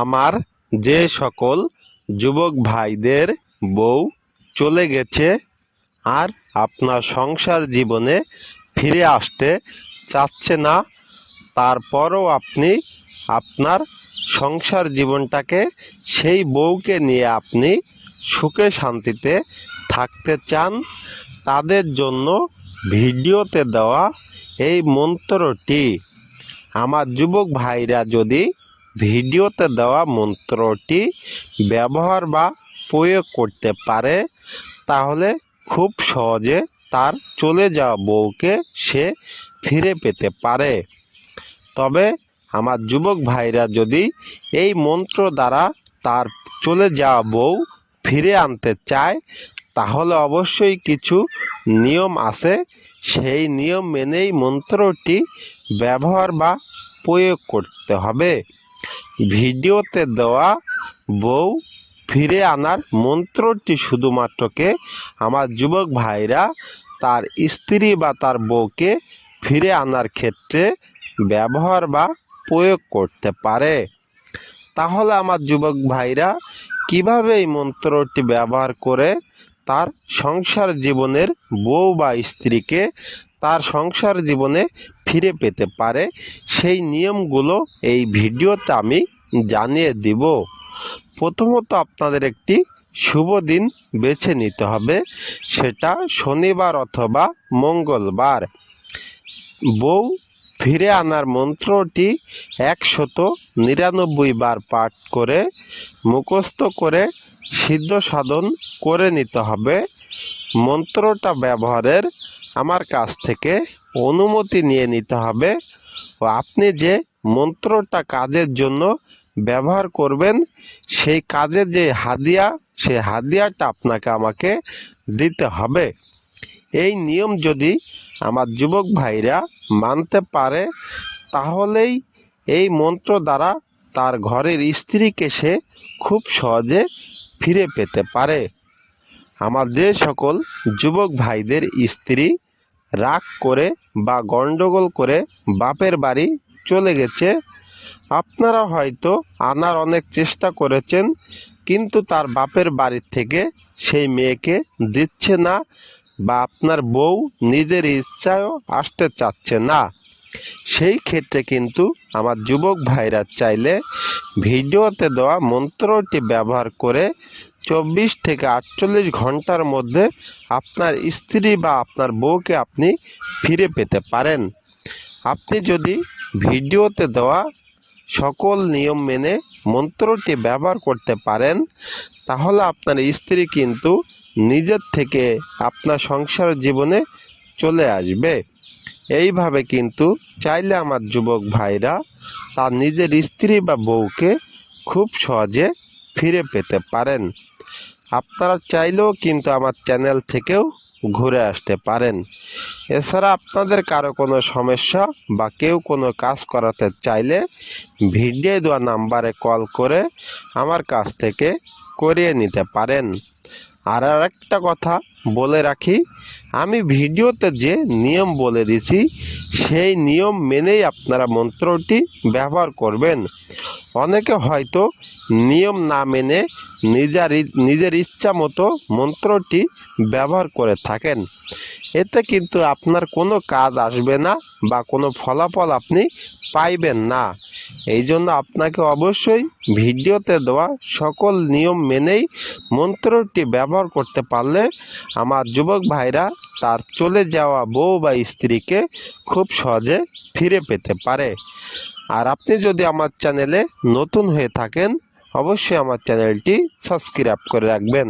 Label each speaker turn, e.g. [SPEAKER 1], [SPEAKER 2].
[SPEAKER 1] আমার যে সকল যুবক ভাইদের বউ চলে গেছে আর আপনার সংসার জীবনে ফিরে আসতে চাচ্ছে না, তারপরও আপনি আপনার সংসার জীবনটাকে সেই বউকে নিয়ে আপনি সুখে শান্তিতে থাকতে চান, তাদের জন্য ভিডিওতে দেওয়া এই মন্ত্রটি। আমার যুবক ভাইরা যদি ভিডিওতে দেওয়া মন্ত্রটি ব্যবহার বা প্রয়োগ করতে পারে, তাহলে খুব সহজে তার চলে যাওয়া বউকে সে ফিরে পেতে পারে। তবে আমার যুবক ভাইরা যদি এই মন্ত্র দ্বারা তার চলে যাওয়া বউ ফিরে আনতে চায়, তাহলে অবশ্যই কিছু নিয়ম আছে। সেই নিয়ম মেনেই মন্ত্রটি ব্যবহার বা প্রয়োগ করতে হবে। ভিডিওতে দেওয়া বউ ফিরে আনার মন্ত্রটি শুধুমাত্রকে আমার যুবক ভাইরা, তার স্ত্রী বা তার বউকে ফিরে আনার ক্ষেত্রে ব্যবহার বা প্রয়োগ করতে পারে। তাহলে আমার যুবক ভাইরা, কীভাবে এই মন্ত্রটি ব্যবহার করে তার সংসার জীবনের বউ বা স্ত্রীকে তার সংসার জীবনে ফিরে পেতে পারে, সেই নিয়মগুলো এই ভিডিওতে আমি জানিয়ে দিব। প্রথমত আপনাদের একটি শুভ দিন বেছে নিতে হবে। সেটা শনিবার অথবা মঙ্গলবার। বউ ফিরে আনার মন্ত্রটি একশত নিরানব্বই বার পাঠ করে, মুখস্থ করে সিদ্ধ সাধন করে নিতে হবে। মন্ত্রটা ব্যবহারের আমার কাছ থেকে অনুমতি নিয়ে নিতে হবে। ও আপনি যে মন্ত্রটা কাজের জন্য ব্যবহার করবেন, সেই কাজের যে হাদিয়া, সেই হাদিয়াটা আপনাকে আমাকে দিতে হবে। এই নিয়ম যদি আমার যুবক ভাইরা মানতে পারে, তাহলেই এই মন্ত্র দ্বারা তার ঘরের স্ত্রীকে সে খুব সহজে ফিরে পেতে পারে। আমার যে সকল যুবক ভাইদের স্ত্রী রাগ করে বা গন্ডগোল করে বাপের বাড়ি চলে গেছে আপনারা হয়তো আনার অনেক চেষ্টা করেছেন, কিন্তু তার বাপের বাড়ির থেকে সেই মেয়েকে দিচ্ছে না বা আপনার বউ নিজের ইচ্ছায়ও আসতে চাচ্ছে না। সেই ক্ষেত্রে কিন্তু আমার যুবক ভাইরা চাইলে ভিডিওতে দেওয়া মন্ত্রটি ব্যবহার করে চব্বিশ থেকে আটচল্লিশ ঘণ্টার মধ্যে আপনার স্ত্রী বা আপনার বউকে আপনি ফিরে পেতে পারেন। আপনি যদি ভিডিওতে দেওয়া সকল নিয়ম মেনে মন্ত্রটি ব্যবহার করতে পারেন, তাহলে আপনার স্ত্রী কিন্তু নিজের থেকে আপনার সংসার জীবনে চলে আসবে। এইভাবে কিন্তু চাইলে আমার যুবক ভাইরা তার নিজের স্ত্রী বা বউকে খুব সহজে ফিরে পেতে পারেন। আপনারা চাইলেও কিন্তু আমার চ্যানেল থেকেও ঘুরে আসতে পারেন। এছাড়া আপনাদের কারও কোনো সমস্যা বা কেউ কোনো কাজ করাতে চাইলে ভিডিও দেওয়া নাম্বারে কল করে আমার কাছ থেকে করিয়ে নিতে পারেন। আর একটা কথা বলে রাখি, আমি ভিডিওতে যে নিয়ম বলে দিছি সেই নিয়ম মেনেই আপনারা মন্ত্রটি ব্যবহার করবেন। অনেকে হয়তো নিয়ম না মেনে নিজের নিজের ইচ্ছা মতো মন্ত্রটি ব্যবহার করে থাকেন। এতে কিন্তু আপনার কোনো কাজ আসবে না বা কোনো ফলাফল আপনি পাইবেন না। এই জন্য আপনাকে অবশ্যই ভিডিওতে দেওয়া সকল নিয়ম মেনেই মন্ত্রটি ব্যবহার করতে পারলে আমার যুবক ভাইরা তার চলে যাওয়া বউ বা স্ত্রীকে খুব সহজে ফিরে পেতে পারে। আর আপনি যদি আমার চ্যানেলে নতুন হয়ে থাকেন, অবশ্যই আমার চ্যানেলটি সাবস্ক্রাইব করে রাখবেন।